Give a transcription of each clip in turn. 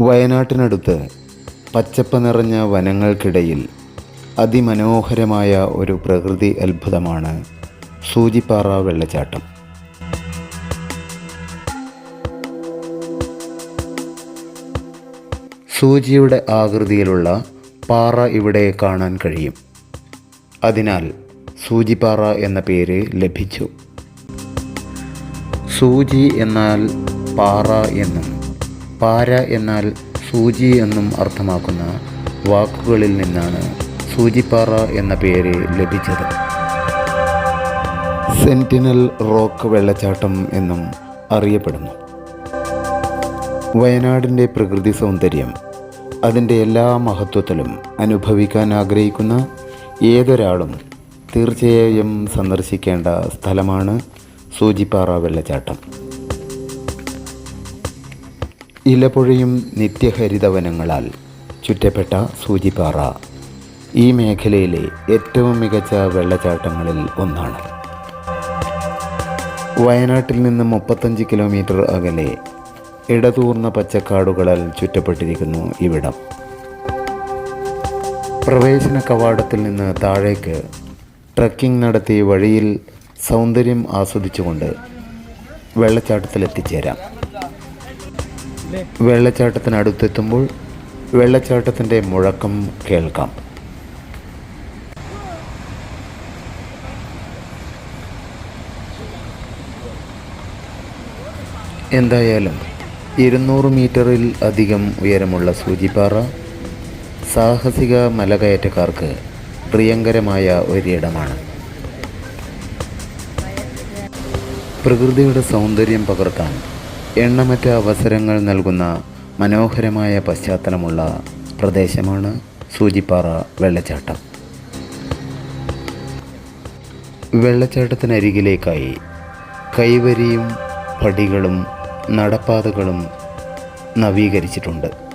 വയനാട്ടിനടുത്ത് പച്ചപ്പ് നിറഞ്ഞ വനങ്ങൾക്കിടയിൽ അതിമനോഹരമായ ഒരു പ്രകൃതി അത്ഭുതമാണ് സൂചിപ്പാറ വെള്ളച്ചാട്ടം. സൂചിയുടെ ആകൃതിയിലുള്ള പാറ ഇവിടെ കാണാൻ കഴിയും. അതിനാൽ സൂചിപ്പാറ എന്ന പേര് ലഭിച്ചു. സൂചി എന്നാൽ പാറ എന്നും പാര എന്നാൽ സൂചി എന്നും അർത്ഥമാക്കുന്ന വാക്കുകളിൽ നിന്നാണ് സൂചിപ്പാറ എന്ന പേര് ലഭിച്ചത്. സെന്റിനൽ റോക്ക് വെള്ളച്ചാട്ടം എന്നും അറിയപ്പെടുന്നു. വയനാടിന്റെ പ്രകൃതി സൗന്ദര്യം അതിന്റെ എല്ലാ മഹത്വത്തിലും അനുഭവിക്കാൻ ആഗ്രഹിക്കുന്ന ഏതൊരാളും തീർച്ചയായും സന്ദർശിക്കേണ്ട സ്ഥലമാണ് സൂചിപ്പാറ വെള്ളച്ചാട്ടം. ഇലപുഴയും നിത്യഹരിതവനങ്ങളാൽ. ചുറ്റപ്പെട്ട സൂചിപ്പാറ. ഈ മേഖലയിലെ ഏറ്റവും മികച്ച വെള്ളച്ചാട്ടങ്ങളിൽ ഒന്നാണ്. വയനാട്ടിൽ നിന്ന് മുപ്പത്തഞ്ച് കിലോമീറ്റർ അകലെ ഇടതൂർന്ന പച്ചക്കാടുകളാൽ ചുറ്റപ്പെട്ടിരിക്കുന്നു ഇവിടം. പ്രവേശന കവാടത്തിൽ നിന്ന് താഴേക്ക് ട്രക്കിംഗ് നടത്തി വഴിയിൽ സൗന്ദര്യം ആസ്വദിച്ചുകൊണ്ട് വെള്ളച്ചാട്ടത്തിൽ എത്തിച്ചേരാം വെള്ളച്ചാട്ടത്തിനടുത്തെത്തുമ്പോൾ വെള്ളച്ചാട്ടത്തിന്റെ മുഴക്കം കേൾക്കാം. എന്തായാലും ഇരുന്നൂറ് മീറ്ററിൽ അധികം ഉയരമുള്ള സൂചിപ്പാറ സാഹസിക മലകയറ്റക്കാർക്ക് പ്രിയങ്കരമായ ഒരിടമാണ്. പ്രകൃതിയുടെ സൗന്ദര്യം പകർത്താൻ എണ്ണമറ്റ അവസരങ്ങൾ നൽകുന്ന മനോഹരമായ പശ്ചാത്തലമുള്ള പ്രദേശമാണ് സൂചിപ്പാറ വെള്ളച്ചാട്ടം. വെള്ളച്ചാട്ടത്തിനരികിലേക്കായി കൈവരിയും പടികളും നടപ്പാതകളും നവീകരിച്ചിട്ടുണ്ട്.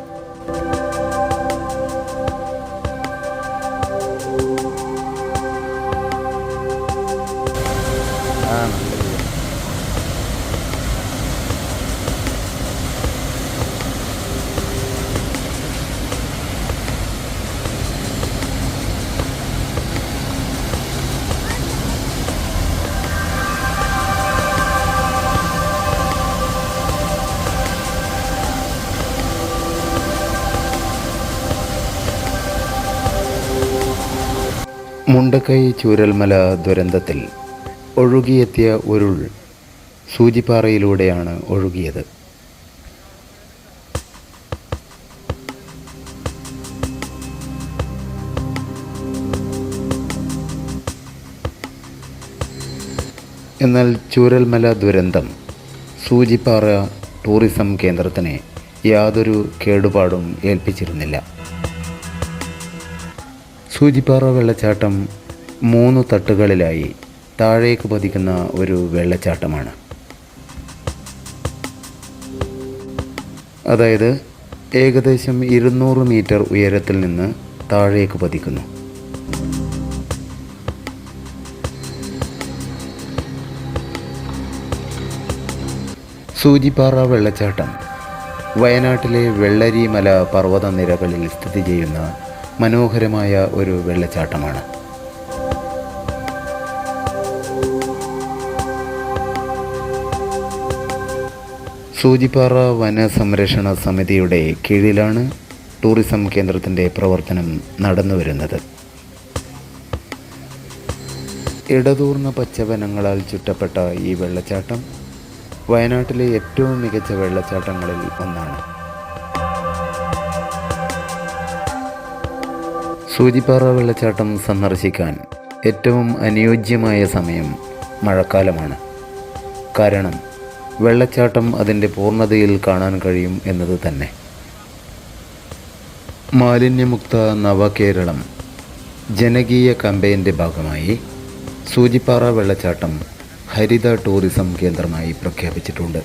മുണ്ടക്കൈ ചൂരൽമല ദുരന്തത്തിൽ ഒഴുകിയെത്തിയ ഉരുൾ സൂചിപ്പാറയിലൂടെയാണ് ഒഴുകിയത്. എന്നാൽ ചൂരൽമല ദുരന്തം സൂചിപ്പാറ ടൂറിസം കേന്ദ്രത്തിന് യാതൊരു കേടുപാടും ഏൽപ്പിച്ചിരുന്നില്ല. സൂചിപ്പാറ വെള്ളച്ചാട്ടം മൂന്ന് തട്ടുകളിലായി താഴേക്ക് പതിക്കുന്ന ഒരു വെള്ളച്ചാട്ടമാണ്. അതായത് ഏകദേശം ഇരുന്നൂറ് മീറ്റർ ഉയരത്തിൽ നിന്ന് താഴേക്ക് പതിക്കുന്നു. സൂചിപ്പാറ വെള്ളച്ചാട്ടം വയനാട്ടിലെ വെള്ളരിമല പർവത നിരകളിൽ സ്ഥിതി ചെയ്യുന്ന മനോഹരമായ ഒരു വെള്ളച്ചാട്ടമാണ്. സൂചിപ്പാറ വന സംരക്ഷണ സമിതിയുടെ കീഴിലാണ് ടൂറിസം കേന്ദ്രത്തിന്റെ പ്രവർത്തനം നടന്നു വരുന്നത്. ഇടതൂർന്ന പച്ചവനങ്ങളാൽ ചുറ്റപ്പെട്ട ഈ വെള്ളച്ചാട്ടം വയനാട്ടിലെ ഏറ്റവും മികച്ച വെള്ളച്ചാട്ടങ്ങളിൽ ഒന്നാണ്. സൂചിപ്പാറ വെള്ളച്ചാട്ടം സന്ദർശിക്കാൻ ഏറ്റവും അനുയോജ്യമായ സമയം മഴക്കാലമാണ്. കാരണം വെള്ളച്ചാട്ടം അതിന്റെ പൂർണതയിൽ കാണാൻ കഴിയും എന്നത് തന്നെ. മാലിന്യമുക്ത നവകേരളം ജനകീയ കമ്പയിന്റെ ഭാഗമായി സൂചിപ്പാറ വെള്ളച്ചാട്ടം ഹരിത ടൂറിസം കേന്ദ്രമായി പ്രഖ്യാപിച്ചിട്ടുണ്ട്.